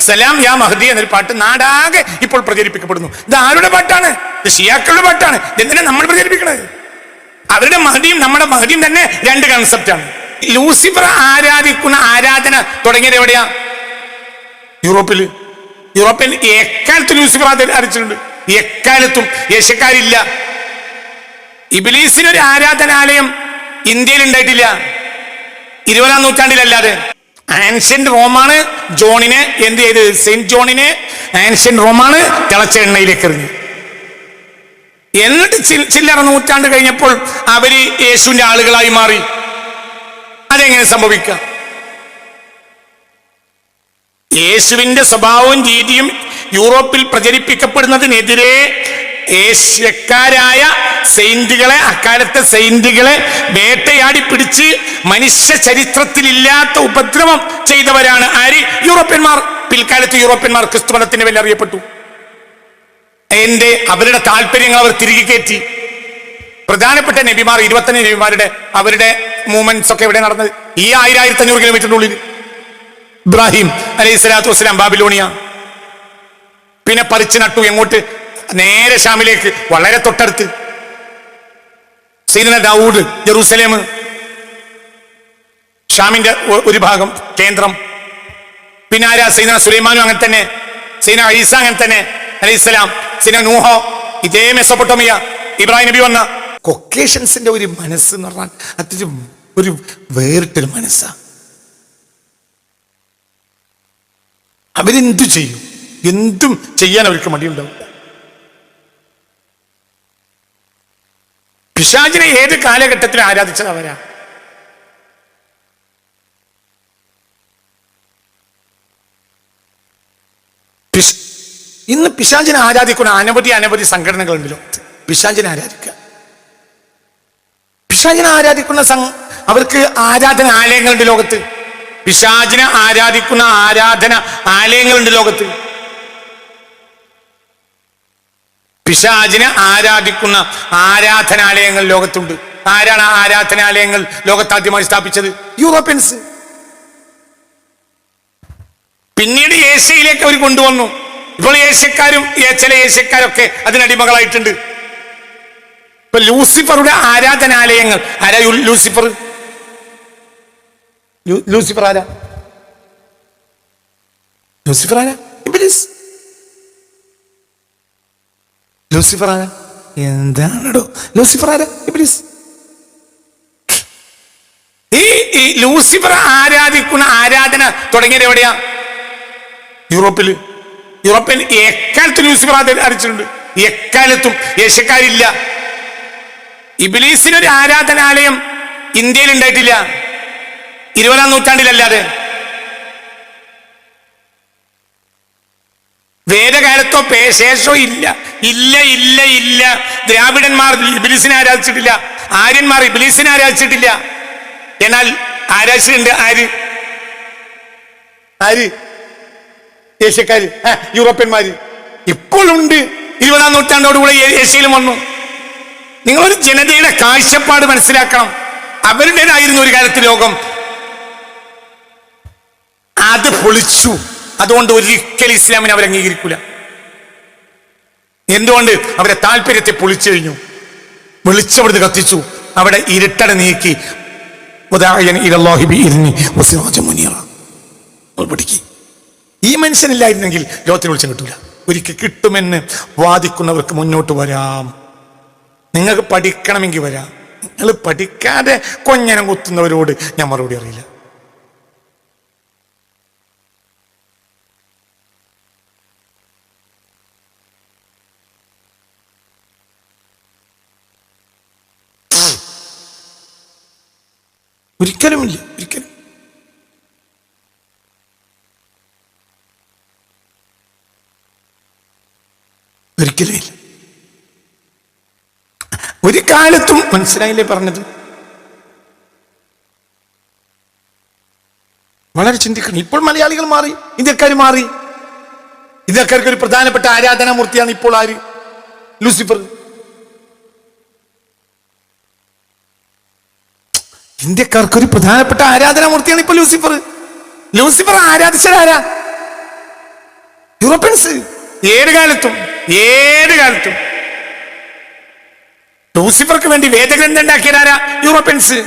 സലാം യാ മഹദി എന്നൊരു പാട്ട് നാടാകെ ഇപ്പോൾ പ്രചരിപ്പിക്കപ്പെടുന്നു. ഇത് ആരുടെ പാട്ടാണ്? ഇത് ഷിയാക്കളുടെ പാട്ടാണ്. എന്തിനാ നമ്മൾ പ്രചരിപ്പിക്കണത്? അവരുടെ മഹദിയും നമ്മുടെ മഹദിയും തന്നെ രണ്ട് കൺസെപ്റ്റാണ് ലൂസിഫർ ആരാധിക്കുന്ന ആരാധന തുടങ്ങിയത് എവിടെയാ? യൂറോപ്പിൽ യൂറോപ്പിൽ എക്കാലത്ത് ലൂസിഫർ ആരാധിച്ചിട്ടുണ്ട് എക്കാലത്തും. യേശക്കാരില്ല. ഇബിലീസിനൊരു ആരാധനാലയം ഇന്ത്യയിൽ ഉണ്ടായിട്ടില്ല. ഇരുപതാം നൂറ്റാണ്ടിലല്ലാതെ. ആൻഷ്യന്റ് റോമാണ് ജോണിനെ എന്ത് ചെയ്ത്? സെയിന്റ് ജോണിനെ ആൻഷ്യന്റ് റോമാണ് തിളച്ച എണ്ണയിലേക്ക് എറിഞ്ഞു. എന്നിട്ട് ചില്ലറ നൂറ്റാണ്ട് കഴിഞ്ഞപ്പോൾ അവർ യേശുവിന്റെ ആളുകളായി മാറി. അതെങ്ങനെ സംഭവിക്കാം? യേശുവിന്റെ സ്വഭാവവും രീതിയും യൂറോപ്പിൽ പ്രചരിപ്പിക്കപ്പെടുന്നതിനെതിരെ ഏഷ്യക്കാരായ സെയിന്റുകളെ അക്കാലത്തെ സെയിന്റുകളെ വേട്ടയാടി പിടിച്ച് മനുഷ്യ ചരിത്രത്തിലില്ലാത്ത ഉപദ്രവം ചെയ്തവരാണ് ആര്? യൂറോപ്യന്മാർ. പിൽക്കാലത്ത് യൂറോപ്യന്മാർ ക്രിസ്തുമതത്തിന്റെ പേരിൽ അറിയപ്പെട്ടു. എന്റെ അവരുടെ താല്പര്യങ്ങൾ അവർ തിരികെ കയറ്റി. പ്രധാനപ്പെട്ട നബിമാർ ഇരുപത്തഞ്ച് നബിമാരുടെ അവരുടെ മൂവ്മെന്റ്സ് ഒക്കെ എവിടെ നടന്നത്? ഈ ആയിരം ആയിരത്തി അഞ്ഞൂറ് കിലോമീറ്ററിനുള്ളിൽ ഇബ്രാഹിം അലൈഹി സ്വലാത്തു വസ്സലാം ബാബിലോണിയ. പിന്നെ പറിച്ചു നട്ടു എങ്ങോട്ട്? നേരെ ഷാമിലേക്ക് വളരെ തൊട്ടടുത്ത്. സീന ദാവൂദ് ജെറൂസലേം. ഷാമിന്റെ ഒരു ഭാഗം കേന്ദ്രം. പിന്നെ ആരാ? സീന സുലൈമാനും അങ്ങനെ തന്നെ. സീന ഈസ അങ്ങനെ തന്നെ. അലൈഹിസ്സലാം സീന നൂഹോ ഇതേ മെസ്സപ്പൊട്ടോമിയ. ഇബ്രാഹിം നബി വന്ന. കൊക്കേഷൻസിന്റെ ഒരു മനസ്സ് എന്ന് പറഞ്ഞാൽ അതൊരു ഒരു വേറിട്ടൊരു മനസ്സാ. അവരെന്തു ചെയ്യും? എന്തും ചെയ്യാൻ അവർക്ക് മടിയുണ്ടാവും. പിശാചിനെ ഏത് കാലഘട്ടത്തിൽ ആരാധിച്ചത് അവരാ ഇന്ന് പിശാചിനെ ആരാധിക്കുന്ന അനവധി അനവധി സംഘടനകളുണ്ടല്ലോ. പിശാചിനെ ആരാധിക്കുക. പിശാചിനെ ആരാധിക്കുന്ന അവർക്ക് ആരാധന ആലയങ്ങളുണ്ട് ലോകത്ത്. പിശാചിനെ ആരാധിക്കുന്ന ആരാധന ആലയങ്ങളുണ്ട് ലോകത്ത്. പിശാചിനെ ആരാധിക്കുന്ന ആരാധനാലയങ്ങൾ ലോകത്തുണ്ട്. ആരാണ് ആരാധനാലയങ്ങൾ ലോകത്താദ്യമായി സ്ഥാപിച്ചത്? യൂറോപ്യൻസ്. പിന്നീട് ഏഷ്യയിലേക്ക് അവർ കൊണ്ടുവന്നു. ഇപ്പോൾ ഏഷ്യക്കാരും ചില ഏഷ്യക്കാരൊക്കെ അതിനടിമകളായിട്ടുണ്ട് ഇപ്പൊ ലൂസിഫറുടെ ആരാധനാലയങ്ങൾ. ആരാ ലൂസിഫർ? ലൂസിഫർ ആരാ? ലൂസിഫർ ആരാ? ലൂസിഫർ ആരാ എന്താണോ ലൂസിഫർ ആരാ ഇബ്ലീസ് ഈ ഈ ലൂസിഫർ ആരാധിക്കുന്ന ആരാധന തുടങ്ങിയത് എവിടെയാ? യൂറോപ്പിൽ യൂറോപ്പിൽ എക്കാലത്തും ലൂസിഫർ ആരാധിച്ചിട്ടുണ്ട് എക്കാലത്തും യേശക്കാരില്ല. ഇബിലീസിനൊരു ആരാധനാലയം ഇന്ത്യയിൽ ഉണ്ടായിട്ടില്ല. ഇരുപതാം നൂറ്റാണ്ടിലല്ലാതെ. വേദകാലത്തോ പേശേഷോ ഇല്ല. ഇല്ല ഇല്ല ഇല്ല. ദ്രാവിഡന്മാർ ഇബിലിസിനെ ആരാധിച്ചിട്ടില്ല. ആര്യന്മാർ ഇബിലിസിനെ ആരാധിച്ചിട്ടില്ല. എന്നാൽ ആരാധിച്ചിട്ടുണ്ട്? ആര്? ആര്? ഏഷ്യക്കാര്. യൂറോപ്യന്മാര്. ഇപ്പോഴുണ്ട്. ഇരുപതാം നൂറ്റാണ്ടോടുകൂടെ ഏഷ്യയിലും വന്നു. നിങ്ങളൊരു ജനതയുടെ കാഴ്ചപ്പാട് മനസ്സിലാക്കണം. അവരുടേതായിരുന്നു ഒരു കാലത്ത് ലോകം. അത് പൊളിച്ചു. അതുകൊണ്ട് ഒരിക്കലും ഇസ്ലാമിനെ അവർ അംഗീകരിക്കൂല. എന്തുകൊണ്ട്? അവരെ താല്പര്യത്തെ പൊളിച്ചു കഴിഞ്ഞു. വിളിച്ചവിടുന്ന് കത്തിച്ചു. അവിടെ ഇരുട്ടട നീക്കി. ഈ മനുഷ്യനില്ലായിരുന്നെങ്കിൽ ലോകത്തിന് വെളിച്ചം കിട്ടൂല. ഒരിക്കൽ കിട്ടുമെന്ന് വാദിക്കുന്നവർക്ക് മുന്നോട്ട് വരാം. നിങ്ങൾക്ക് പഠിക്കണമെങ്കിൽ വരാം. നിങ്ങൾ പഠിക്കാതെ കൊഞ്ഞനം കുത്തുന്നവരോട് ഞാൻ മറുപടി അറിയില്ല. ഒരിക്കലുമില്ല ഒരിക്കലും. ഒരിക്കലുമില്ല ഒരു കാലത്തും മനസ്സിലായില്ലേ പറഞ്ഞത്? വളരെ ചിന്തിക്കണം. ഇപ്പോൾ മലയാളികൾ മാറി ഇന്ത്യക്കാർ മാറി. ഇന്ത്യക്കാർക്ക് ഒരു പ്രധാനപ്പെട്ട ആരാധനാമൂർത്തിയാണ് ഇപ്പോൾ ആര്? ലൂസിഫർ. ഇന്ത്യക്കാർക്ക് ഒരു പ്രധാനപ്പെട്ട ആരാധനാമൂർത്തിയാണ് ഇപ്പൊ ലൂസിഫർ. ലൂസിഫർ ആരാധിച്ചതാരാ? യൂറോപ്യൻസ്. ഏത് കാലത്തും ഏത് കാലത്തും. ലൂസിഫർക്ക് വേണ്ടി വേദഗ്രന്ഥം ഉണ്ടാക്കിയതാരാ യൂറോപ്യൻസ്.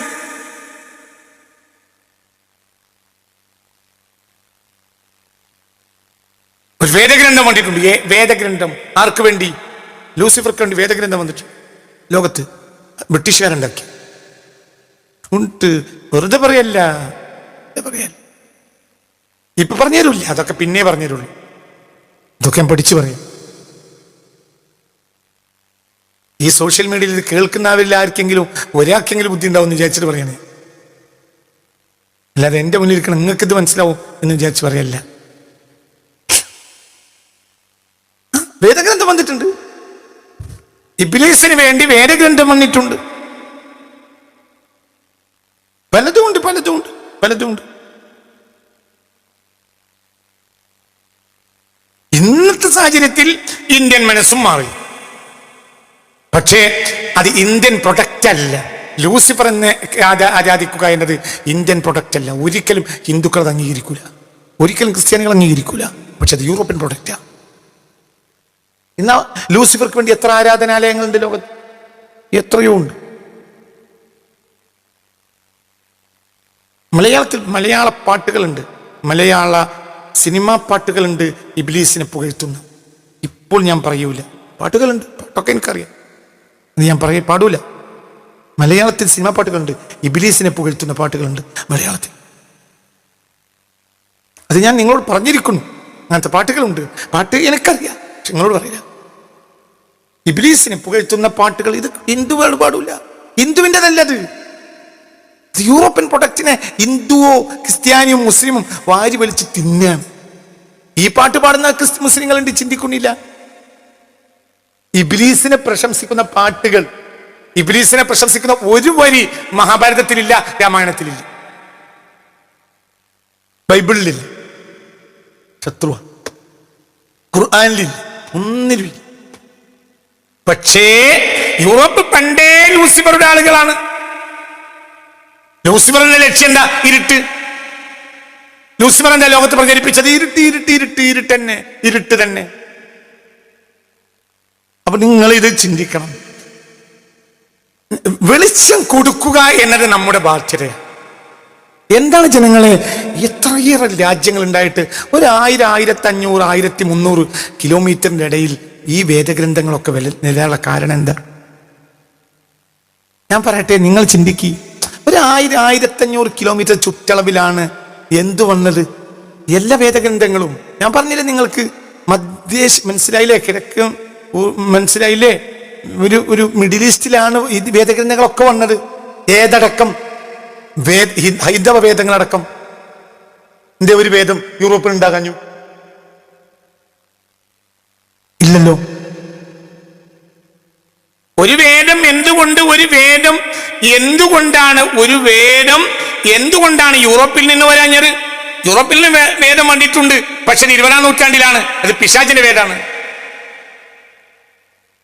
ഒരു വേദഗ്രന്ഥം വന്നിട്ടുണ്ട്. വേദഗ്രന്ഥം ആർക്ക് വേണ്ടി? ലൂസിഫർക്ക് വേണ്ടി വേദഗ്രന്ഥം വന്നിട്ട് ലോകത്ത് ബ്രിട്ടീഷുകാരുണ്ടാക്കി ഉണ്ട്. വെറുതെ പറയല്ല. പറയല്ല. ഇപ്പൊ പറഞ്ഞു തരൂല്ല അതൊക്കെ പിന്നെ പറഞ്ഞു തരുള്ളൂ ഇതൊക്കെ ഞാൻ പഠിച്ചു പറയും. ഈ സോഷ്യൽ മീഡിയയിൽ ഇത് കേൾക്കുന്നവരിൽ ആർക്കെങ്കിലും ഒരാൾക്കെങ്കിലും ബുദ്ധി ഉണ്ടാവും എന്ന് വിചാരിച്ചിട്ട് പറയണേ. അല്ലാതെ എന്റെ മുന്നിൽ ഇരിക്കണം നിങ്ങൾക്ക് ഇത് മനസ്സിലാവും എന്ന് വിചാരിച്ച് പറയല്ല. വേദഗ്രന്ഥം വന്നിട്ടുണ്ട്. ഇബിലീസിന് വേണ്ടി വേദഗ്രന്ഥം വന്നിട്ടുണ്ട്. പലതുമുണ്ട് പലതുമുണ്ട് പലതുമുണ്ട്. ഇന്നത്തെ സാഹചര്യത്തിൽ ഇന്ത്യൻ മനസ്സും മാറി. പക്ഷേ അത് ഇന്ത്യൻ പ്രൊഡക്റ്റ് അല്ല. ലൂസിഫർ എന്ന് ആരാധിക്കുക എന്നത് ഇന്ത്യൻ പ്രൊഡക്റ്റ് അല്ല. ഒരിക്കലും ഹിന്ദുക്കൾ അത് അംഗീകരിക്കൂല. ഒരിക്കലും ക്രിസ്ത്യാനികൾ അംഗീകരിക്കൂല. പക്ഷെ അത് യൂറോപ്യൻ പ്രൊഡക്റ്റാ എന്നാ ലൂസിഫർക്ക് വേണ്ടി എത്ര ആരാധനാലയങ്ങളുണ്ട് ലോകത്ത്? എത്രയോ ഉണ്ട്. മലയാളത്തിൽ മലയാള പാട്ടുകളുണ്ട്. മലയാള സിനിമാ പാട്ടുകളുണ്ട് ഇബ്ലീസിനെ പുകഴ്ത്തുന്ന. ഇപ്പോൾ ഞാൻ പറയൂല. പാട്ടുകളുണ്ട്. പാട്ടൊക്കെ എനിക്കറിയാം. അത് ഞാൻ പറയ പാടൂല. മലയാളത്തിൽ സിനിമാ പാട്ടുകളുണ്ട്. ഇബിലീസിനെ പുകഴ്ത്തുന്ന പാട്ടുകളുണ്ട് മലയാളത്തിൽ. അത് ഞാൻ നിങ്ങളോട് പറഞ്ഞിരിക്കുന്നു. അങ്ങനത്തെ പാട്ടുകളുണ്ട്. പാട്ട് എനിക്കറിയാം. പക്ഷെ നിങ്ങളോട് പറയില്ല. ഇബിലീസിനെ പുകഴ്ത്തുന്ന പാട്ടുകൾ ഇത് ഹിന്ദു പാടില്ല ഹിന്ദുവിന്റെതല്ലത്. യൂറോപ്യൻ പ്രൊഡക്റ്റിനെ ഹിന്ദുവോ ക്രിസ്ത്യാനിയും മുസ്ലിമും വാരി വലിച്ച് തിന്നാണ്. ഈ പാട്ട് പാടുന്ന ക്രിസ്തു മുസ്ലിങ്ങളുണ്ട് ചിന്തിക്കുന്നില്ല. ഇബ്ലീസിനെ പ്രശംസിക്കുന്ന പാട്ടുകൾ ഇബ്ലീസിനെ പ്രശംസിക്കുന്ന ഒരു വരി മഹാഭാരതത്തിലില്ല രാമായണത്തിലില്ല. ബൈബിളിലില്ല. ശത്രുവ. ഖുർആാനിലില്ല. ഒന്നിലുമില്ല. പക്ഷേ യൂറോപ്പ് പണ്ടേ ലൂസിഫറുടെ ആളുകളാണ്. ലൂസിഫറിന്റെ ലക്ഷ്യം എന്താ? ഇരുട്ട്. ലൂസിഫർ എന്താ ലോകത്ത് പ്രചരിപ്പിച്ചത്? ഇരുട്ട് ഇരുട്ട് ഇരുട്ട് ഇരുട്ട് തന്നെ ഇരുട്ട് തന്നെ. അപ്പൊ നിങ്ങൾ ഇത് ചിന്തിക്കണം. വെളിച്ചം കൊടുക്കുക എന്നത് നമ്മുടെ ബാധ്യതയാണ് എന്താണ് ജനങ്ങളെ എത്രയേറെ രാജ്യങ്ങൾ ഉണ്ടായിട്ട് ഒരു ആയിരം ആയിരത്തി അഞ്ഞൂറ് ആയിരത്തി മുന്നൂറ് കിലോമീറ്ററിന്റെ ഇടയിൽ ഈ വേദഗ്രന്ഥങ്ങളൊക്കെ നിലയുള്ള കാരണം എന്താ? ഞാൻ പറയട്ടെ നിങ്ങൾ ചിന്തിക്കി. ഒരു ആയിരം ആയിരത്തി അഞ്ഞൂറ് കിലോമീറ്റർ ചുറ്റളവിലാണ് എന്തു വന്നത്? എല്ലാ വേദഗ്രന്ഥങ്ങളും. ഞാൻ പറഞ്ഞില്ലേ നിങ്ങൾക്ക്? മധ്യേഷ് മനസ്സിലായില്ലേ? കിഴക്ക് മനസ്സിലായില്ലേ? ഒരു ഒരു മിഡിൽ ഈസ്റ്റിലാണ് ഈ വേദഗ്രന്ഥങ്ങളൊക്കെ വന്നത്. ഏതടക്കം? വേദ ഹൈന്ദവ വേദങ്ങളടക്കം. ഇന്ത്യ ഒരു വേദം യൂറോപ്പിൽ ഉണ്ടാകാഞ്ഞു ഇല്ലല്ലോ. ഒരു വേദം എന്തുകൊണ്ട് ഒരു വേദം? എന്തുകൊണ്ടാണ് ഒരു വേദം? എന്തുകൊണ്ടാണ് യൂറോപ്പിൽ നിന്ന് വരാഞ്ഞത്? യൂറോപ്പിൽ നിന്ന് വേദം വന്നിട്ടുണ്ട്. പക്ഷെ ഇരുപതാം നൂറ്റാണ്ടിലാണ്. അത് പിശാചിന്റെ വേദമാണ്.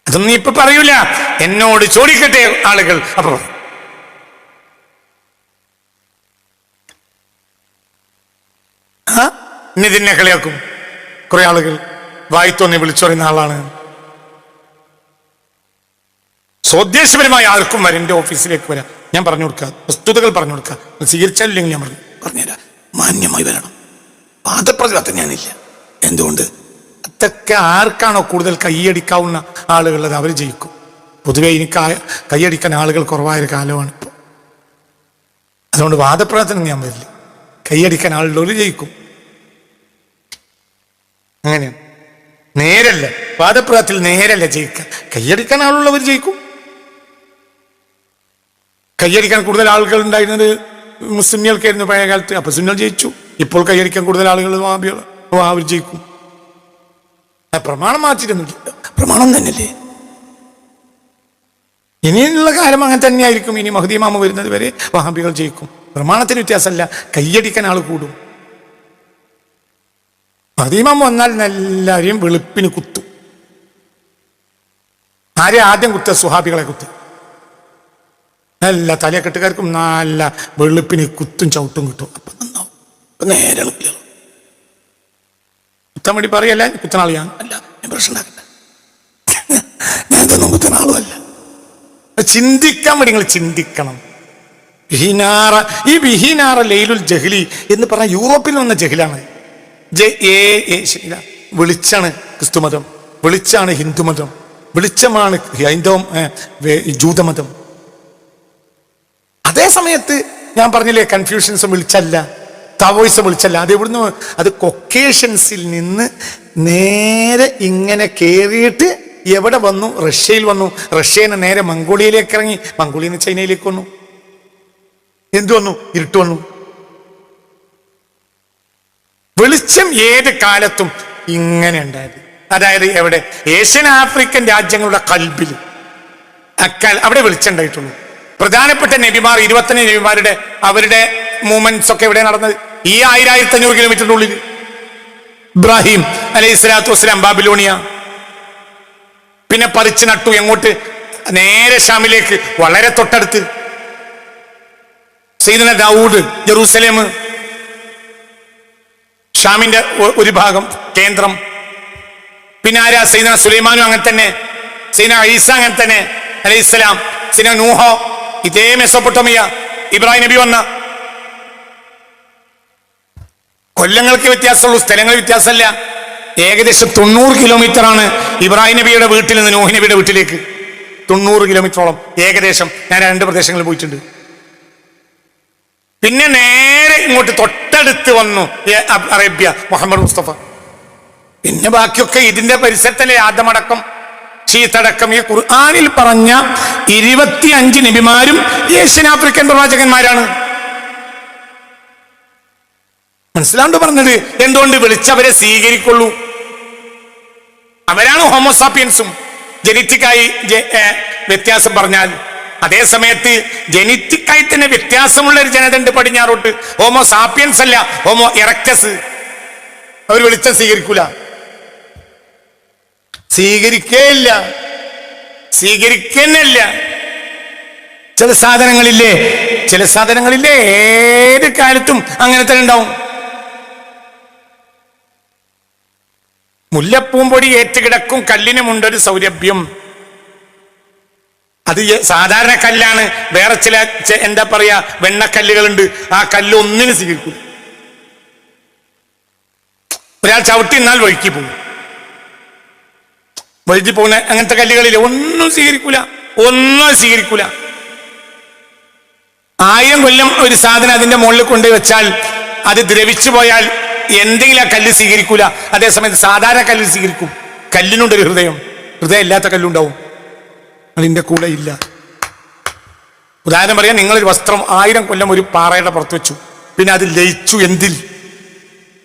അതൊന്നും ഇപ്പൊ പറയൂല. എന്നോട് ചോദിക്കട്ടെ ആളുകൾ. അപ്പൊ ആ? ഇനി ഇതിനെ കളിയാക്കും കുറെ ആളുകൾ വായിത്തോന്നി വിളിച്ചറിയുന്ന ആളാണ്. സ്വദേശപരമായി ആർക്കും വരാം എന്റെ ഓഫീസിലേക്ക് വരാം. ഞാൻ പറഞ്ഞു കൊടുക്കുക വസ്തുതകൾ പറഞ്ഞു കൊടുക്കുക സ്വീകരിച്ചാലില്ലെങ്കിൽ ഞാൻ പറഞ്ഞു പറഞ്ഞുതരാം. മാന്യമായി വരണം. വാദപ്രതിവാദം ഞാനില്ല. എന്തുകൊണ്ട്? അതൊക്കെ ആർക്കാണോ കൂടുതൽ കൈയടിക്കാവുന്ന ആളുകളത് അവർ ജയിക്കും. പൊതുവെ എനിക്ക് കൈയടിക്കാൻ ആളുകൾ കുറവായൊരു കാലമാണ് ഇപ്പോൾ അതുകൊണ്ട് വാദപ്രവർത്തനം ഞാൻ വരില്ല കൈയടിക്കാൻ ആളുള്ളവർ ജയിക്കും. അങ്ങനെയാണ്. നേരല്ല. വാദപ്രവത്തിൽ നേരല്ല ജയിക്കുക കൈയടിക്കാൻ ആളുള്ളവർ ജയിക്കും. കൈയടിക്കാൻ കൂടുതൽ ആളുകൾ ഉണ്ടായിരുന്നത് മുസ്ലിങ്ങൾക്കായിരുന്നു പഴയ കാലത്ത് അപ്പൊ സുന്നൽ ജയിച്ചു. ഇപ്പോൾ കയ്യടിക്കാൻ കൂടുതൽ ആളുകൾ അവർ ജയിക്കും. പ്രമാണം മാറ്റിരുന്നില്ല പ്രമാണം തന്നെയല്ലേ? ഇനിയുള്ള കാലം അങ്ങനെ തന്നെയായിരിക്കും. ഇനി മഹദീമാമ വരുന്നത് വരെ വഹാബികൾ ജയിക്കും. പ്രമാണത്തിന് വ്യത്യാസമല്ല. കയ്യടിക്കാൻ ആൾ കൂടും. മഹദീമാമ വന്നാൽ എല്ലാവരെയും വെളുപ്പിന് കുത്തും. ആരെ ആദ്യം കുത്തുക? സുഹാബികളെ കുത്തുക. നല്ല തലക്കെട്ടുകാർക്കും നല്ല വെളുപ്പിന് കുത്തും ചവിട്ടും കിട്ടും. അപ്പൊ നന്നാവും. നേരെ ക്ലിയർ കുത്താൻ വേണ്ടി പറയല്ല കുത്തനാളിയാണ്. അല്ല ഞാൻ പ്രശ്നമുണ്ടാക്കില്ല ഞാൻ തന്നെ കുത്തനാളും അല്ല ചിന്തിക്കാൻ വേണ്ടി നിങ്ങൾ ചിന്തിക്കണം. ബിഹിനാറ ഈ ബിഹിനാറ ലൈലുൽ ജഹ്ലി എന്ന് പറഞ്ഞ യൂറോപ്പിൽ വന്ന ജഹ്ലാണ്. ജെ എ എ വെളിച്ചാണ് ക്രിസ്തുമതം. വിളിച്ചാണ് ഹിന്ദുമതം. വിളിച്ചമാണ് ഹൈന്ദവം ജൂതമതം. അതേ സമയത്ത് ഞാൻ പറഞ്ഞില്ലേ കൺഫ്യൂഷൻസ് വിളിച്ചല്ല തവോയ്സ് വിളിച്ചല്ല. അത് എവിടുന്ന് അത് കൊക്കേഷൻസിൽ നിന്ന് നേരെ ഇങ്ങനെ കയറിയിട്ട് എവിടെ വന്നു? റഷ്യയിൽ വന്നു. റഷ്യയിൽ നിന്ന് നേരെ മംഗോളിയയിലേക്ക് ഇറങ്ങി. മംഗോളിയിൽ നിന്ന് ചൈനയിലേക്ക് വന്നു. എന്തു വന്നു? ഇരുട്ട് വന്നു. വെളിച്ചം ഏത് കാലത്തും ഇങ്ങനെ ഉണ്ടായത് അതായത് എവിടെ? ഏഷ്യൻ ആഫ്രിക്കൻ രാജ്യങ്ങളുടെ കൽബിൽ. അക്കാൽ അവിടെ വെളിച്ചം ഉണ്ടായിട്ടുള്ളൂ. പ്രധാനപ്പെട്ട നബിമാർ ഇരുപത്തഞ്ച് നബിമാരുടെ അവരുടെ മൂവ്മെന്റ്സ് ഒക്കെ ഇവിടെ നടന്നത്? ഈ ആയിരത്തി അഞ്ഞൂറ് കിലോമീറ്ററിനുള്ളിൽ ഇബ്രാഹിം അലൈഹി സ്വലാത്തു വസ്സലാം ബാബിലോണിയ. പിന്നെ പറിച്ച് നട്ടു എങ്ങോട്ട്? നേരെ ഷാമിലേക്ക് വളരെ തൊട്ടടുത്ത്. സൈദന ദാവൂദ് ജെറൂസലേം. ഷാമിന്റെ ഒരു ഭാഗം കേന്ദ്രം. പിന്നെ ആരാ? സൈദന സുലൈമാനും അങ്ങനെ തന്നെ. സൈന ഈസ അങ്ങനെ തന്നെ. അലൈഹിസ്സലാം സൈന നൂഹോ. ഇതേ മെസ്സപ്പൊട്ടമിയ ഇബ്രാഹിം നബി വന്ന. കൊല്ലങ്ങൾക്ക് വ്യത്യാസമുള്ളൂ സ്ഥലങ്ങൾ വ്യത്യാസമല്ല. ഏകദേശം തൊണ്ണൂറ് കിലോമീറ്റർ ആണ് ഇബ്രാഹിം നബിയുടെ വീട്ടിൽ നിന്ന് നോഹി നബിയുടെ വീട്ടിലേക്ക്. തൊണ്ണൂറ് കിലോമീറ്ററോളം ഏകദേശം ഞാൻ രണ്ട് പ്രദേശങ്ങളിൽ പോയിട്ടുണ്ട്. പിന്നെ നേരെ ഇങ്ങോട്ട് തൊട്ടടുത്ത് വന്നു അറേബ്യ മുഹമ്മദ് മുസ്തഫ. പിന്നെ ബാക്കിയൊക്കെ ഇതിന്റെ പരിസരത്തല്ലേ ആദമടക്കം. ഷീത്തടക്കം ഈ ഖുർആാനിൽ പറഞ്ഞ ഇരുപത്തിയഞ്ച് നബിമാരും ഏഷ്യൻ ആഫ്രിക്കൻ പ്രവാചകന്മാരാണ്. മനസ്സിലാണ്ട് പറഞ്ഞത്? എന്തുകൊണ്ട് വിളിച്ചവരെ സ്വീകരിക്കുള്ളൂ? അവരാണ് ഹോമോസാപ്പിയൻസും ജനിറ്റിക്കായി വ്യത്യാസം പറഞ്ഞാൽ. അതേ സമയത്ത് ജനറ്റിക്കായി തന്നെ വ്യത്യാസമുള്ള ഒരു ജനത ഉണ്ട് പടിഞ്ഞാറോട്ട്. ഹോമോ സാപ്പിയൻസ് അല്ല ഹോമോ എറക്ടസ് അവർ വിളിച്ച സ്വീകരിക്കൂല. സ്വീകരിക്കേയില്ല. സ്വീകരിക്കുന്നില്ല. ചില സാധനങ്ങളില്ലേ? ചില സാധനങ്ങളില്ലേ ഏത് കാലത്തും അങ്ങനെ തന്നെ ഉണ്ടാവും. മുല്ലപ്പൂമ്പൊടി ഏറ്റുകിടക്കും കല്ലിനുമുണ്ടൊരു സൗരഭ്യം. അത് സാധാരണ കല്ലാണ്. വേറെ ചില എന്താ പറയാ വെണ്ണക്കല്ലുകളുണ്ട്. ആ കല്ല് ഒന്നിനു സ്വീകരിക്കും ഒരാൾ ചവിട്ടി എന്നാൽ വഴുക്കി പോകും. വഴുതി പോകുന്ന അങ്ങനത്തെ കല്ലുകളിൽ ഒന്നും സ്വീകരിക്കൂല. ഒന്നും സ്വീകരിക്കൂല. ആയിരം കൊല്ലം ഒരു സാധനം അതിന്റെ മുകളിൽ കൊണ്ടുപോയി വെച്ചാൽ അത് ദ്രവിച്ചു പോയാൽ എന്തെങ്കിലും ആ കല്ല് സ്വീകരിക്കൂല. അതേസമയത്ത് സാധാരണ കല്ല് സ്വീകരിക്കും. കല്ലിനുണ്ടൊരു ഹൃദയം. ഹൃദയം ഇല്ലാത്ത കല്ലുണ്ടാവും. അതിന്റെ കൂടെ ഇല്ല. ഉദാഹരണം പറയാം നിങ്ങളൊരു വസ്ത്രം ആയിരം കൊല്ലം ഒരു പാറയുടെ പുറത്ത് വെച്ചു. പിന്നെ അത് ലയിച്ചു എന്തിൽ?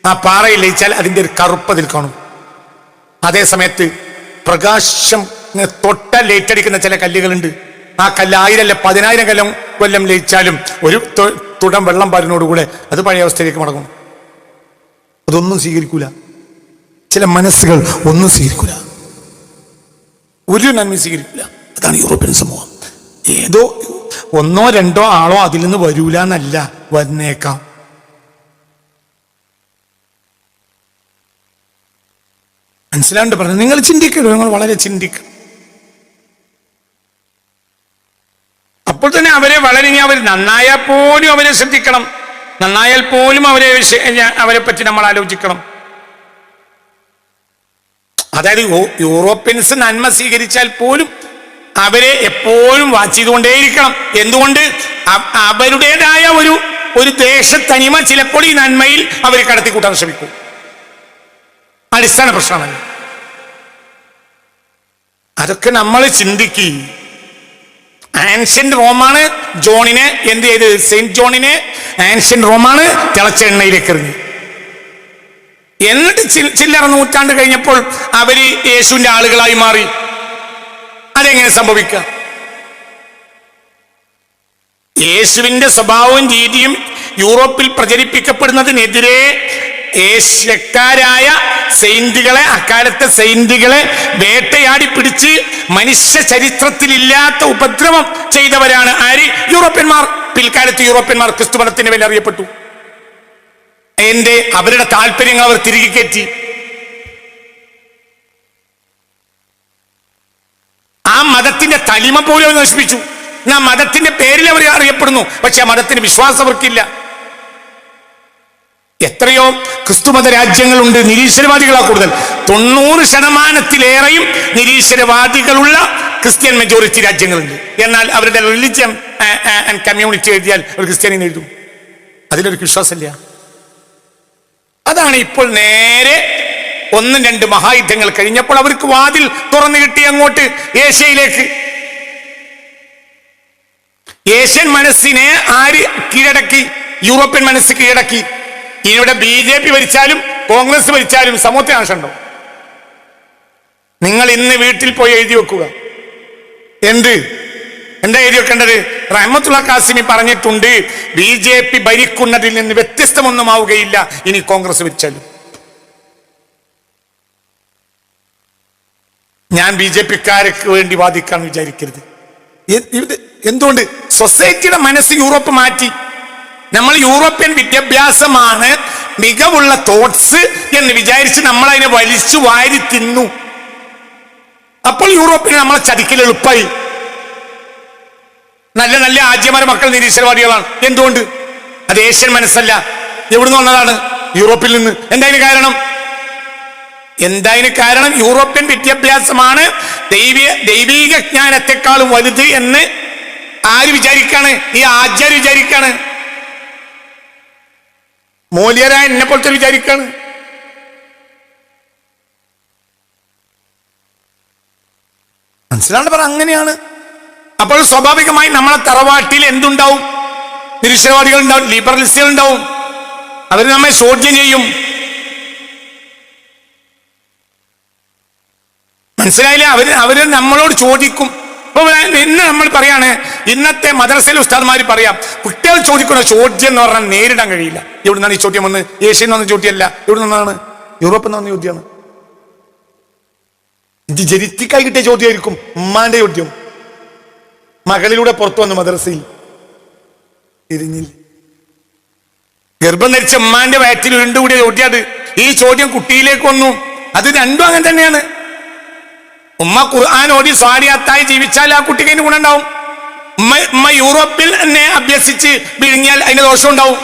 ആ പാറയിൽ ലയിച്ചാൽ അതിന്റെ ഒരു കറുപ്പ് അതിൽ കാണും. അതേ സമയത്ത് പ്രകാശം തൊട്ട ലേറ്റടിക്കുന്ന ചില കല്ലുകളുണ്ട്. ആ കല്ല് ആയിരം ആയിരല്ല പതിനായിരം കല്ലം കൊല്ലം ലയിച്ചാലും ഒരു തുടം വെള്ളം പാലിനോടുകൂടെ അത് പഴയ അവസ്ഥയിലേക്ക് മടങ്ങും. അതൊന്നും സ്വീകരിക്കൂല. ചില മനസ്സുകൾ ഒന്നും സ്വീകരിക്കൂല. ഒരു നന്മ സ്വീകരിക്കില്ല അതാണ് യൂറോപ്യൻ സമൂഹം. ഏതോ ഒന്നോ രണ്ടോ ആളോ അതിൽ നിന്ന് വരൂല എന്നല്ല വന്നേക്കാം. മനസ്സിലാണ്ട് പറഞ്ഞു നിങ്ങൾ ചിന്തിക്കണം നിങ്ങൾ വളരെ ചിന്തിക്കണം അപ്പോൾ തന്നെ അവരെ വളരെ ഇനി അവർ നന്നായാൽ പോലും അവരെ ശ്രദ്ധിക്കണം. നന്നായാൽ പോലും അവരെ അവരെ പറ്റി നമ്മൾ ആലോചിക്കണം. അതായത് യൂറോപ്യൻസ് നന്മ സ്വീകരിച്ചാൽ പോലും അവരെ എപ്പോഴും വാച്ച് ചെയ്തുകൊണ്ടേയിരിക്കണം. എന്തുകൊണ്ട്? അവരുടേതായ ഒരു ഒരു ദേശത്തനിമ ചിലപ്പോൾ ഈ നന്മയിൽ അവർ കടത്തിക്കൂട്ടാൻ ശ്രമിക്കും. അടിസ്ഥാന പ്രശ്നമല്ല. അതൊക്കെ നമ്മൾ ചിന്തിക്കും. ആൻഷ്യന്റ് റോമാണ് ജോണിനെ എന്ത് ചെയ്ത്? സെയിന്റ് ജോണിനെ ആൻഷ്യന്റ് റോമാണ് തിളച്ച എണ്ണയിലേക്ക് എറിഞ്ഞു. എന്നിട്ട് ചില്ലറ നൂറ്റാണ്ട് കഴിഞ്ഞപ്പോൾ അവർ യേശുവിന്റെ ആളുകളായി മാറി. അതെങ്ങനെ സംഭവിക്കുക യേശുവിന്റെ സ്വഭാവവും രീതിയും യൂറോപ്പിൽ പ്രചരിപ്പിക്കപ്പെടുന്നതിനെതിരെ ഏഷ്യക്കാരായ സെയിന്റുകളെ അക്കാലത്തെ സെയിന്റുകളെ വേട്ടയാടി പിടിച്ച് മനുഷ്യ ചരിത്രത്തിലില്ലാത്ത ഉപദ്രവം ചെയ്തവരാണ് ആര്? യൂറോപ്യന്മാർ. പിൽക്കാലത്ത് യൂറോപ്യന്മാർ ക്രിസ്തുമതത്തിന് വില അറിയപ്പെട്ടു. എന്റെ അവരുടെ താല്പര്യങ്ങൾ അവർ തിരികെ കയറ്റി. ആ മതത്തിന്റെ തലിമ പോലും നശിപ്പിച്ചു. ആ മതത്തിന്റെ പേരിൽ അവർ അറിയപ്പെടുന്നു. പക്ഷെ ആ മതത്തിന് വിശ്വാസം അവർക്കില്ല. എത്രയോ ക്രിസ്തുമത രാജ്യങ്ങളുണ്ട് നിരീശ്വരവാദികളാ കൂടുതൽ. തൊണ്ണൂറ് ശതമാനത്തിലേറെയും നിരീശ്വരവാദികളുള്ള ക്രിസ്ത്യൻ മെജോറിറ്റി രാജ്യങ്ങളുണ്ട്. എന്നാൽ അവരുടെ റിലിജ്യൻ ആൻഡ് കമ്മ്യൂണിറ്റി എഴുതിയാൽ ഒരു ക്രിസ്ത്യാനി എഴുതും. അതിലൊരു വിശ്വാസമില്ല. അതാണ് ഇപ്പോൾ നേരെ ഒന്നും രണ്ട് മഹായുദ്ധങ്ങൾ കഴിഞ്ഞപ്പോൾ അവർക്ക് വാതിൽ തുറന്നു കിട്ടി അങ്ങോട്ട് ഏഷ്യയിലേക്ക്. ഏഷ്യൻ മനസ്സിനെ ആര് കീഴടക്കി? യൂറോപ്യൻ മനസ്സ് കീഴടക്കി. ഇവിടെ ബി ജെ പി ഭരിച്ചാലും കോൺഗ്രസ് ഭരിച്ചാലും സമൂഹത്തിന് ആവശ്യമുണ്ടോ നിങ്ങൾ ഇന്ന് വീട്ടിൽ പോയി എഴുതി വെക്കുക. എന്ത്? എന്താ എഴുതി വെക്കേണ്ടത്? റഹ്മത്തുള്ള കാസിമി പറഞ്ഞിട്ടുണ്ട് ബി ജെ പി ഭരിക്കുന്നതിൽ നിന്ന് വ്യത്യസ്തമൊന്നും ആവുകയില്ല ഇനി കോൺഗ്രസ് ഭരിച്ചാലും. ഞാൻ ബി ജെ പിക്കാർക്ക് വേണ്ടി വാദിക്കാൻ വിചാരിക്കരുത്. എന്തുകൊണ്ട്? സൊസൈറ്റിയുടെ മനസ്സ് യൂറോപ്പ് മാറ്റി. നമ്മൾ യൂറോപ്യൻ വിദ്യാഭ്യാസമാണ് മികവുള്ള തോട്ട്സ് എന്ന് വിചാരിച്ച് നമ്മൾ അതിനെ വലിച്ചു വാരി തിന്നു. അപ്പോൾ യൂറോപ്പിന് നമ്മളെ ചതിക്കൽ എളുപ്പമായി നല്ല നല്ല ആജ്യമാരെ മക്കൾ നിരീശ്വരവാദികളാണ്. എന്തുകൊണ്ട്? അത് ഏഷ്യൻ മനസ്സല്ല. എവിടുന്ന് വന്നതാണ്? യൂറോപ്പിൽ നിന്ന്. എന്തായാലും കാരണം? എന്തായാലും കാരണം? യൂറോപ്യൻ വിദ്യാഭ്യാസമാണ് ദൈവീയ ദൈവീക ജ്ഞാനത്തെക്കാളും വലുത് എന്ന് ആര് വിചാരിക്കാണ്? ഈ ആചാര്യ വിചാരിക്കാണ്. മൂല്യരായ എന്നെ പോലത്തെ വിചാരിക്കാണ്. മനസ്സിലാണ് പറ അങ്ങനെയാണ്. അപ്പോൾ സ്വാഭാവികമായി നമ്മളെ തറവാട്ടിൽ എന്തുണ്ടാവും? നിരീശ്വരവാദികൾ ഉണ്ടാവും ലിബറലിസ്റ്റുകൾ ഉണ്ടാവും. അവർ നമ്മെ ചോദ്യം ചെയ്യും. മനസ്സിലായില്ലേ? അവർ അവർ നമ്മളോട് ചോദിക്കും. ഇന്ന് നമ്മൾ പറയാണ് ഇന്നത്തെ മദ്രസയിലെ ഉസ്താദ്മാർ പറയാം കുട്ടികൾ ചോദിക്കുന്ന ചോദ്യം എന്ന് പറഞ്ഞാൽ നേരിടാൻ കഴിയില്ല. എവിടെ ഈ ചോദ്യം വന്ന്? ഏഷ്യയിൽ നിന്ന് ചോദ്യമല്ല. എവിടെ നിന്നാണ് യൂറോപ്പിൽ നിന്ന് വന്ന ചോദ്യമാണ്. ഇത് ജനിത്തിക്കായി കിട്ടിയ ചോദ്യമായിരിക്കും ഉമ്മാന്റെ ചോദ്യം. മകളിലൂടെ പുറത്തു വന്നു മദ്രസയിൽ. തിരിഞ്ഞില്ല. ഗർഭം ധരിച്ച ഉമ്മാന്റെ വയറ്റിൽ ഉരുണ്ടുകൂടിയ ചോദ്യം അത്. ഈ ചോദ്യം കുട്ടിയിലേക്ക് വന്നു. അത് രണ്ടും അങ്ങനെ തന്നെയാണ്. ഉമ്മ ഖുർആൻ ഓടി സ്വാരിയാത്തായി ജീവിച്ചാൽ ആ കുട്ടിക്ക് അതിന് ഗുണമുണ്ടാവും. ഉമ്മ ഉമ്മ യൂറോപ്പിൽ തന്നെ അഭ്യസിച്ച് വിഴുങ്ങിയാൽ അതിന് ദോഷം ഉണ്ടാവും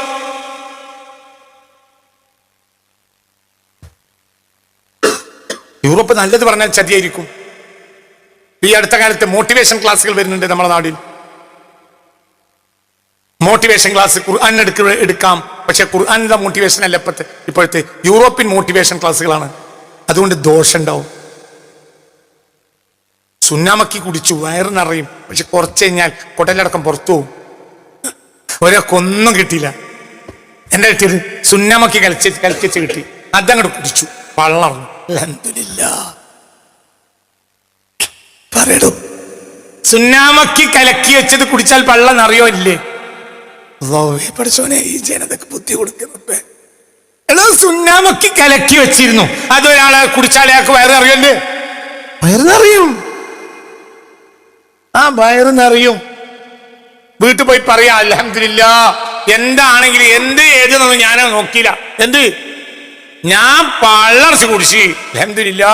യൂറോപ്പ് നല്ലത് പറഞ്ഞാൽ ചതിയായിരിക്കും. ഈ അടുത്ത കാലത്ത് മോട്ടിവേഷൻ ക്ലാസ്സുകൾ വരുന്നുണ്ട് നമ്മുടെ നാടിൽ. മോട്ടിവേഷൻ ക്ലാസ് ഖുർആൻ എടുക്ക എടുക്കാം. പക്ഷെ ഖുർആാനിന്റെ മോട്ടിവേഷൻ അല്ല ഇപ്പോഴത്തെ ഇപ്പോഴത്തെ യൂറോപ്യൻ മോട്ടിവേഷൻ ക്ലാസ്സുകളാണ് അതുകൊണ്ട് ദോഷം ഉണ്ടാവും സുന്നാമക്കി കുടിച്ചു വയറ് നിറയും പക്ഷെ കുറച്ച് കഴിഞ്ഞാൽ കൊടലടക്കം പുറത്തു പോകും. ഒരാൾക്കൊന്നും കിട്ടിയില്ല. എന്റെ കിട്ടിയത്? സുന്നാമക്കി കളിച്ച് കളിച്ച് കിട്ടി. അതങ്ങോട്ട് കുടിച്ചു. വള്ളർന്നു പറയടു. സുന്നാമക്കി കലക്കി വെച്ചത് കുടിച്ചാൽ പള്ളം നിറയോ ഇല്ലേ പഠിച്ചോനെ ഈ ജനതക്ക് ബുദ്ധി കൊടുക്കുന്നപ്പേ എടോ സുന്നാമക്കി കലക്കി വെച്ചിരുന്നു. അതൊരാളെ കുടിച്ചാൽ അയാൾക്ക് വയറ് അറിയണ്ടേ വയറ് നിറയും ആ വയറ് നിറയും. വീട്ടിൽ പോയി പറയാ അലഹമില്ല എന്താണെങ്കിൽ എന്ത് ഏതെന്നൊന്നും ഞാൻ നോക്കിയില്ല. എന്ത്? ഞാൻ പള്ളർച്ച് കുടിച്ച് അലഹമില്ല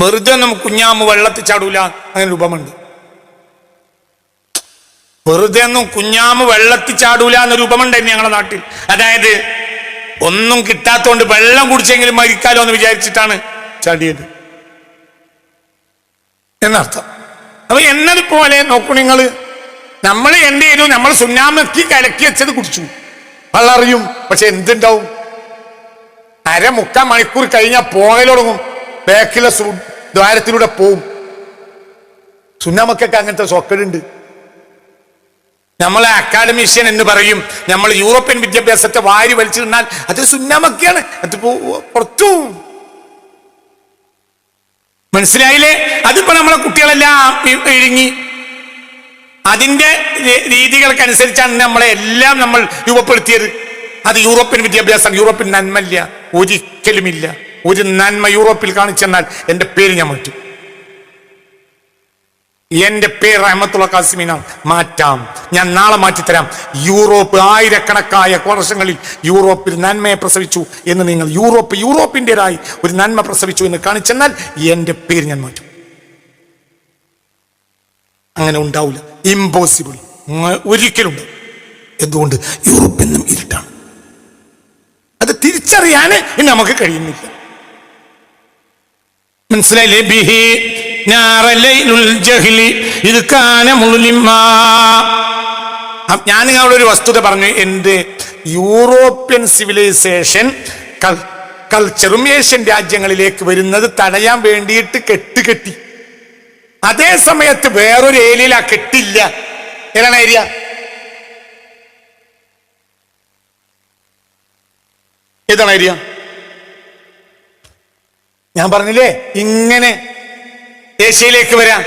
വെറുതെ ഒന്നും കുഞ്ഞാമ്മ വെള്ളത്തിൽ ചാടൂല. അങ്ങനെ രൂപമുണ്ട് വെറുതെ ഒന്നും കുഞ്ഞാമ്മ വെള്ളത്തിൽ ചാടൂല എന്ന രൂപമുണ്ട് ഞങ്ങളുടെ നാട്ടിൽ. അതായത് ഒന്നും കിട്ടാത്തോണ്ട് വെള്ളം കുടിച്ചെങ്കിലും മരിക്കാലോ എന്ന് വിചാരിച്ചിട്ടാണ് ചാടിയത്. എന്നർത്ഥം. അപ്പൊ എന്നതുപോലെ നോക്കൂ നിങ്ങൾ നമ്മൾ എന്ത് ചെയ്തു? നമ്മൾ സുന്നാമക്കി കലക്കി വെച്ചത് കുടിച്ചു. വെള്ളറിയും. പക്ഷെ എന്തുണ്ടാവും? അര മുക്കാൽ മണിക്കൂർ കഴിഞ്ഞാൽ പോകലൊടങ്ങും ബാക്കിലെ ദ്വാരത്തിലൂടെ പോവും. സുന്നാമക്കൊക്കെ അങ്ങനത്തെ സ്വക്കലുണ്ട് നമ്മളെ അക്കാഡമിഷ്യൻ എന്ന് പറയും. നമ്മൾ യൂറോപ്യൻ വിദ്യാഭ്യാസത്തെ വാരി വലിച്ചു നിന്നാൽ അത് സുന്നാമൊക്കെയാണ്. അത് പുറത്തു. മനസ്സിലായില്ലേ? അതിപ്പോ നമ്മളെ കുട്ടികളെല്ലാം ഇഴുങ്ങി. അതിന്റെ രീതികൾക്ക് രീതികൾക്കനുസരിച്ചാണ് നമ്മളെ എല്ലാം നമ്മൾ രൂപപ്പെടുത്തിയത്. അത് യൂറോപ്യൻ വിദ്യാഭ്യാസം യൂറോപ്യൻ നന്മല്ല ഒരിക്കലുമില്ല. ഒരു നന്മ യൂറോപ്പിൽ കാണിച്ചെന്നാൽ എന്റെ പേര് ഞാൻ മാറ്റും. എന്റെ പേര് റഹമത്തുള്ള കാസിമിനാണ് മാറ്റാം. ഞാൻ നാളെ മാറ്റിത്തരാം. യൂറോപ്പ് ആയിരക്കണക്കായ വർഷങ്ങളിൽ യൂറോപ്പിൽ നന്മയെ പ്രസവിച്ചു എന്ന് നിങ്ങൾ യൂറോപ്പ് യൂറോപ്പിന്റെതായി ഒരു നന്മ പ്രസവിച്ചു എന്ന് കാണിച്ചെന്നാൽ എന്റെ പേര് ഞാൻ മാറ്റും. അങ്ങനെ ഉണ്ടാവില്ല. ഇമ്പോസിബിൾ ഒരിക്കലും എന്തുകൊണ്ട്? യൂറോപ്പിൽ നിന്നും ഇരുട്ടാണ്. അത് തിരിച്ചറിയാൻ നമുക്ക് കഴിയുന്നില്ല. മനസ്സിലായില്ലേ? ബിഹി ഞാൻ നിങ്ങളുടെ ഒരു വസ്തുത പറഞ്ഞു. എന്ത്? യൂറോപ്യൻ സിവിലൈസേഷൻ കൾച്ചറും ഏഷ്യൻ രാജ്യങ്ങളിലേക്ക് വരുന്നത് തടയാൻ വേണ്ടിയിട്ട് കെട്ടുകെട്ടി അതേ സമയത്ത് വേറൊരു ഏരിയയിൽ ആ കെട്ടില്ല. ഏതാണ് ഏരിയ ഏതാണ് ഏരിയ ഞാൻ പറഞ്ഞില്ലേ? ഇങ്ങനെ ഏഷ്യയിലേക്ക് വരാം.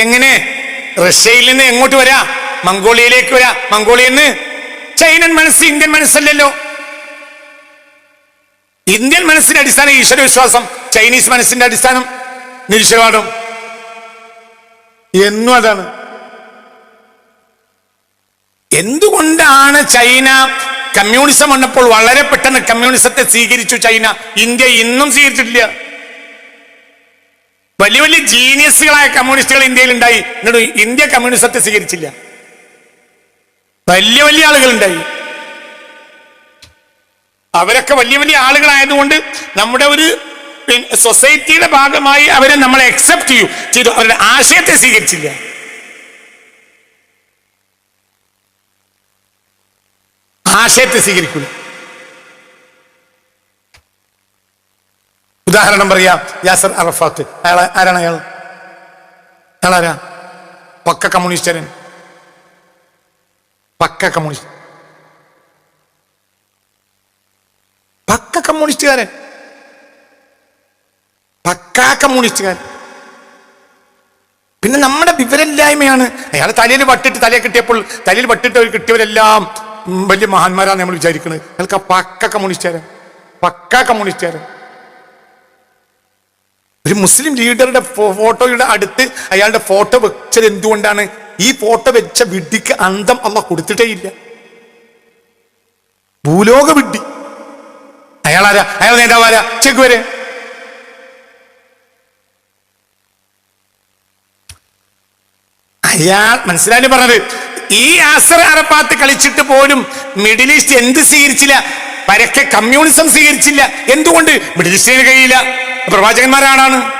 എങ്ങനെ? റഷ്യയിൽ നിന്ന് എങ്ങോട്ട് വരാ? മംഗോളിയയിലേക്ക് വരാ. മംഗോളിയ നിന്ന് ചൈനൻ മനസ്സ് ഇന്ത്യൻ മനസ്സല്ലല്ലോ. ഇന്ത്യൻ മനസ്സിന്റെ അടിസ്ഥാനം ഈശ്വര വിശ്വാസം ചൈനീസ് മനസ്സിന്റെ അടിസ്ഥാനം നിരീശ്വരവാദം എന്നും അതാണ്. എന്തുകൊണ്ടാണ് ചൈന കമ്മ്യൂണിസം വന്നപ്പോൾ വളരെ പെട്ടെന്ന് കമ്മ്യൂണിസത്തെ സ്വീകരിച്ചു. ചൈന ഇന്ത്യ ഇന്നും സ്വീകരിച്ചിട്ടില്ല. വലിയ വലിയ ജീനിയസുകളായ കമ്മ്യൂണിസ്റ്റുകൾ ഇന്ത്യയിൽ ഉണ്ടായി. എന്നിട്ട് ഇന്ത്യ കമ്മ്യൂണിസത്തെ സ്വീകരിച്ചില്ല. വലിയ വലിയ ആളുകൾ ഉണ്ടായി അവരൊക്കെ വലിയ വലിയ ആളുകളായതുകൊണ്ട് നമ്മുടെ ഒരു സൊസൈറ്റിയുടെ ഭാഗമായി അവരെ നമ്മൾ അക്സെപ്റ്റ് ചെയ്യൂ. ചെയ്തു. അവരുടെ ആശയത്തെ സ്വീകരിച്ചില്ല. ആശയത്തെ സ്വീകരിക്കൂല. ഉദാഹരണം പറയാ യാസർ അറഫാത്ത്. അയാൾ ആരാണ് അയാൾ? ആരാ പക്ക കമ്മ്യൂണിസ്റ്റരൻ പക്ക കമ്മ്യൂണിസ്റ്റ്. പക്ക കമ്മ്യൂണിസ്റ്റുകാരൻ. പക്കാ കമ്മ്യൂണിസ്റ്റുകാരൻ. പിന്നെ നമ്മുടെ വിവരമില്ലായ്മയാണ്. അയാൾ തലയിൽ വട്ടിട്ട് തലയെ കിട്ടിയപ്പോൾ തലയിൽ വട്ടിട്ട് കിട്ടിയവരെല്ലാം വലിയ മഹാന്മാരാണ് നമ്മൾ വിചാരിക്കുന്നത് അയാൾക്ക് പക്ക കമ്മ്യൂണിസ്റ്റുകാരൻ പക്ക കമ്മ്യൂണിസ്റ്റുകാരൻ ഒരു മുസ്ലിം ലീഡറുടെ ഫോട്ടോയുടെ അടുത്ത് അയാളുടെ ഫോട്ടോ വെച്ചത് എന്തുകൊണ്ടാണ്? ഈ ഫോട്ടോ വെച്ച വിഡ്ഢിക്ക് അന്തം അമ്മ കൊടുത്തിട്ടേ ഇല്ല. ഭൂലോക വിഡ്ഢി. അയാളാരാ? അയാൾ നേതാവാരാ ചെക്ക് വരെ. അയാൾ മനസ്സിലായി പറഞ്ഞത്? ഈ ആസർ അറപ്പാത്ത് കളിച്ചിട്ട് പോലും മിഡിൽ ഈസ്റ്റ് എന്ത് സ്വീകരിച്ചില്ല? പരക്കെ കമ്മ്യൂണിസം സ്വീകരിച്ചില്ല. എന്തുകൊണ്ട്? മിഡിൽ ഈസ്റ്റിന് കഴിയില്ല. പ്രവാചകന്മാരാണാണ്.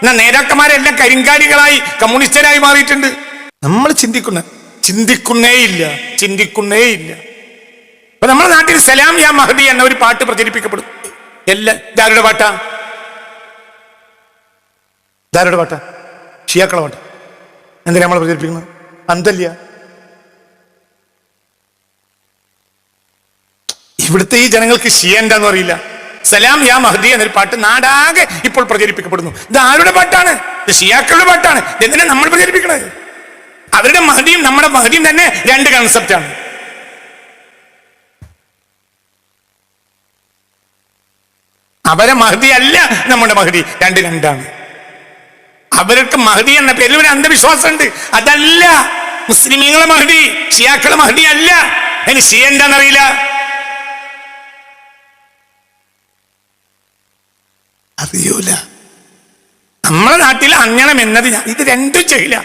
എന്നാ നേതാക്കന്മാരെല്ലാം കരിങ്കാലികളായി കമ്മ്യൂണിസ്റ്റരായി മാറിയിട്ടുണ്ട്. നമ്മൾ ചിന്തിക്കുന്ന ചിന്തിക്കുന്നേയില്ല ചിന്തിക്കുന്നേയില്ല അപ്പൊ നമ്മുടെ നാട്ടിൽ സലാം യാ മഹദി എന്ന ഒരു പാട്ട് പ്രചരിപ്പിക്കപ്പെടും. എല്ലാ ഇതാരുടെ പാട്ടാ? ഇതാരുടെ പാട്ടാ? ഷിയാക്കളെ പാട്ടാ. എന്തിനാ നമ്മൾ പ്രചരിപ്പിക്കുന്നത്? അന്തല്യ. ഇവിടുത്തെ ഈ ജനങ്ങൾക്ക് ഷിയ എന്താന്ന് അറിയില്ല. സലാം യാ മഹദി എന്നൊരു പാട്ട് നാടാകെ ഇപ്പോൾ പ്രചരിപ്പിക്കപ്പെടുന്നു. ഇത് ആരുടെ പാട്ടാണ്? ഇത് ഷിയാക്കളുടെ പാട്ടാണ്. എന്തിനാ നമ്മൾ പ്രചരിപ്പിക്കണത്? അവരുടെ മഹദിയും നമ്മുടെ മഹദിയും തന്നെ രണ്ട് കൺസെപ്റ്റാണ് അവരെ മഹദി അല്ല നമ്മുടെ മഹദി. രണ്ട് രണ്ടാണ്. അവർക്ക് മഹദി എന്ന പേരിൽ ഒരു അന്ധവിശ്വാസമുണ്ട്. അതല്ല. മുസ്ലിമീങ്ങളെ മഹദി ഷിയാക്കളെ മഹദി അല്ല. അതിന് ഷിയ എന്താണെന്നറിയില്ല അറിയൂല. നമ്മുടെ നാട്ടിൽ അങ്ങനെ എന്നത് ഞാൻ ഇത് രണ്ടും ചെയ്യില്ല.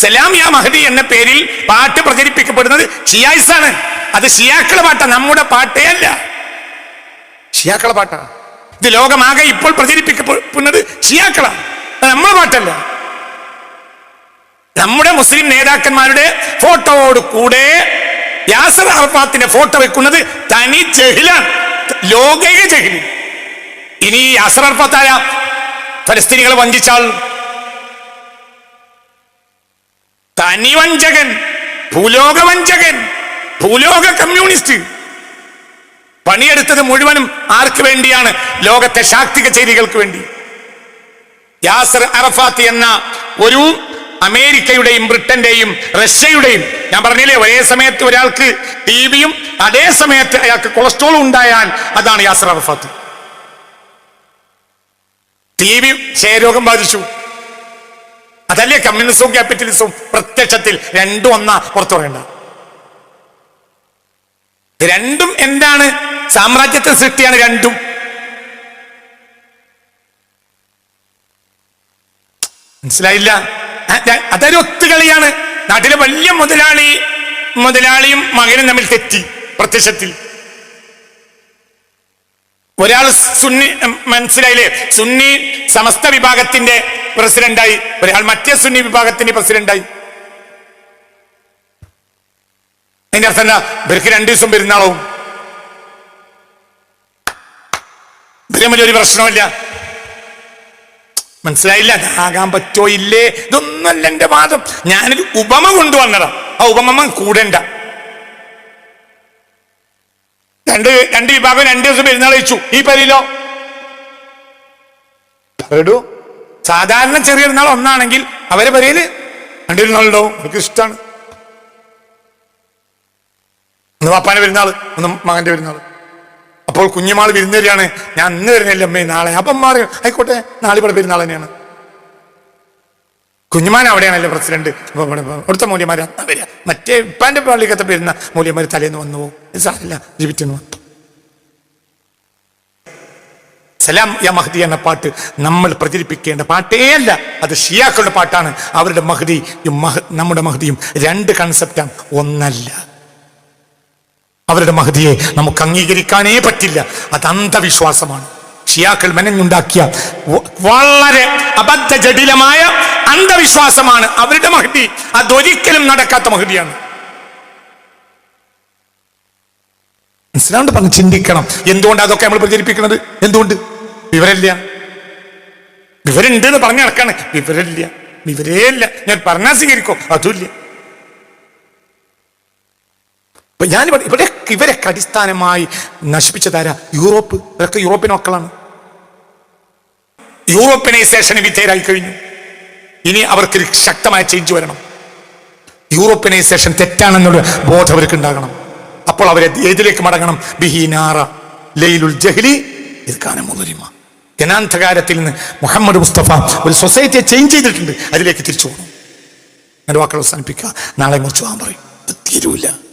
സലാം യാ മഹദി എന്ന പേരിൽ പാട്ട് പ്രചരിപ്പിക്കപ്പെടുന്നത് ഷിയായിസ് ആണ് അത് ഷിയാക്കളെ പാട്ടാ നമ്മുടെ പാട്ടേ അല്ല. ഷിയാക്കളെ പാട്ടാ? ഇത് ലോകമാകെ ഇപ്പോൾ പ്രചരിപ്പിക്കപ്പെടുന്നത് ഷിയാക്കളാണ് നമ്മുടെ പാട്ടല്ല. നമ്മുടെ മുസ്ലിം നേതാക്കന്മാരുടെ ഫോട്ടോയോട് കൂടെ യാസർ അറഫാത്തിന്റെ ഫോട്ടോ വെക്കുന്നത് തനി ജഹിലാണ്. ലോകൈക ജഹിൽ ഇനി അസറർപ്പത്താര ആരാ ഫലസ്തീനികളെ വഞ്ചിച്ചാൾ തനി വഞ്ചകൻ ഭൂലോക വഞ്ചകൻ ഭൂലോക കമ്മ്യൂണിസ്റ്റ് പണിയെടുത്തത് മുഴുവനും ആർക്ക് വേണ്ടിയാണ്? ലോകത്തെ ശാക്തിക ചെയ്തികൾക്ക് വേണ്ടി. യാസർ അറഫാത്ത് എന്ന ഒരു അമേരിക്കയുടെയും ബ്രിട്ടന്റെയും റഷ്യയുടെയും ഞാൻ പറഞ്ഞില്ലേ ഒരേ സമയത്ത് ഒരാൾക്ക് ടി ബിയും അതേ സമയത്ത് അയാൾക്ക് കൊളസ്ട്രോളും ഉണ്ടായാൽ അതാണ് യാസർ അറഫാത്ത്. ടി വി ക്ഷയരോഗം ബാധിച്ചു. അതല്ലേ കമ്മ്യൂണിസവും ക്യാപിറ്റലിസവും പ്രത്യക്ഷത്തിൽ രണ്ടും ഒന്നാ പുറത്തു പറയണ്ട രണ്ടും എന്താണ്? സാമ്രാജ്യത്തെ സൃഷ്ടിയാണ് രണ്ടും. മനസ്സിലായില്ല? അതൊരു ഒത്തുകളിയാണ്. നാട്ടിലെ വലിയ മുതലാളി മുതലാളിയും മകനും തമ്മിൽ തെറ്റി പ്രത്യക്ഷത്തിൽ. ഒരാൾ സുന്നി മനസ്സിലായില്ലേ? സുന്നി സമസ്ത വിഭാഗത്തിന്റെ പ്രസിഡന്റായി. ഒരാൾ മറ്റേ സുന്നി വിഭാഗത്തിന്റെ പ്രസിഡന്റായി. അതിന്റെ അർത്ഥം എന്താ? ഇവർക്ക് രണ്ടു ദിവസം പെരുന്നാളവും. ഇവരെ വലിയൊരു ഒരു പ്രശ്നമില്ല മനസ്സിലായില്ല? ആകാൻ പറ്റോ ഇല്ലേ? ഇതൊന്നല്ല എന്റെ വാദം. ഞാനൊരു ഉപമ കൊണ്ടുവന്നതാ. ആ ഉപമ കൂടണ്ട. രണ്ട് രണ്ട് വിഭാഗം രണ്ട് ദിവസം പെരുന്നാൾ കഴിച്ചു. ഈ പരിയിലോ പറയടൂ സാധാരണ ചെറിയ പെരുന്നാൾ ഒന്നാണെങ്കിൽ അവരെ പരിയിൽ രണ്ട് പെരുന്നാളുണ്ടാവും അവർക്ക് ഇഷ്ടമാണ് ഒന്ന് പാപ്പാന്റെ പെരുന്നാൾ ഒന്ന് മകന്റെ പെരുന്നാൾ അപ്പോൾ കുഞ്ഞുമാൾ വിരുന്നേരിയാണ് ഞാൻ ഇന്ന് വരുന്നില്ല അമ്മേ നാളെ. അപ്പം മാറി ആയിക്കോട്ടെ നാളെ ഇവിടെ പെരുന്നാൾ തന്നെയാണ്. കുഞ്ഞുമാൻ അവിടെയാണല്ലോ പ്രസിഡന്റ്. അടുത്ത മൂല്യമാര് അന്നാ വരിക മറ്റേ ഇപ്പാന്റെ പള്ളിക്കത്തെ പെരുന്ന മൂല്യമാര് തലേന്ന് വന്നു പോകും. സാറില്ല ജീവിക്കുന്നു സലാം യാ മഹദി എന്ന പാട്ട് നമ്മൾ പ്രചരിപ്പിക്കേണ്ട പാട്ടേ അല്ല. അത് ഷിയാക്കളുടെ പാട്ടാണ്. അവരുടെ മഹദിയും നമ്മുടെ മഹദിയും രണ്ട് കൺസെപ്റ്റാണ് ഒന്നല്ല. അവരുടെ മഹതിയെ നമുക്ക് അംഗീകരിക്കാനേ പറ്റില്ല. അത് അന്ധവിശ്വാസമാണ്. ഷിയാക്കൾ മെനഞ്ഞുണ്ടാക്കിയ വളരെ അബദ്ധ ജടിലമായ അന്ധവിശ്വാസമാണ് അവരുടെ മഹതി. അതൊരിക്കലും നടക്കാത്ത മഹതിയാണ്. മനസ്സിലാണ്ട് പറഞ്ഞ് ചിന്തിക്കണം. എന്തുകൊണ്ട് അതൊക്കെ നമ്മൾ പ്രചരിപ്പിക്കുന്നത്? എന്തുകൊണ്ട്? വിവരമില്ല. വിവരമുണ്ട് എന്ന് പറഞ്ഞു നടക്കാണ്. വിവരമില്ല. വിവരേ ഇല്ല ഞാൻ പറഞ്ഞാൽ സ്വീകരിക്കോ. അതുമില്ല. ഞാൻ ഇവിടെ ഇവരെ അടിസ്ഥാനമായി നശിപ്പിച്ചതാരാ യൂറോപ്പ്. ഇതൊക്കെ യൂറോപ്യൻ മക്കളാണ്. യൂറോപ്യനൈസേഷന് വിധേയരായി കഴിഞ്ഞു. ഇനി അവർക്ക് ശക്തമായ ചേഞ്ച് വരണം. യൂറോപ്യനൈസേഷൻ തെറ്റാണെന്നുള്ള ബോധം അവർക്ക് ഉണ്ടാകണം. അപ്പോൾ അവരെ ഏതിലേക്ക് മടങ്ങണം? ബിഹിനാറ ലൈലുൽ ജഹ്ലി ഇത് കാനം മുതിരിമ നിന്ന് മുഹമ്മദ് മുസ്തഫ ഒരു സൊസൈറ്റിയെ ചേഞ്ച് ചെയ്തിട്ടുണ്ട്. അതിലേക്ക് തിരിച്ചു പോകണം. എന്റെ വാക്കുകൾ അവസാനിപ്പിക്കുക. നാളെ മുറിച്ചു പോകാൻ പറയും. തീരുവില്ല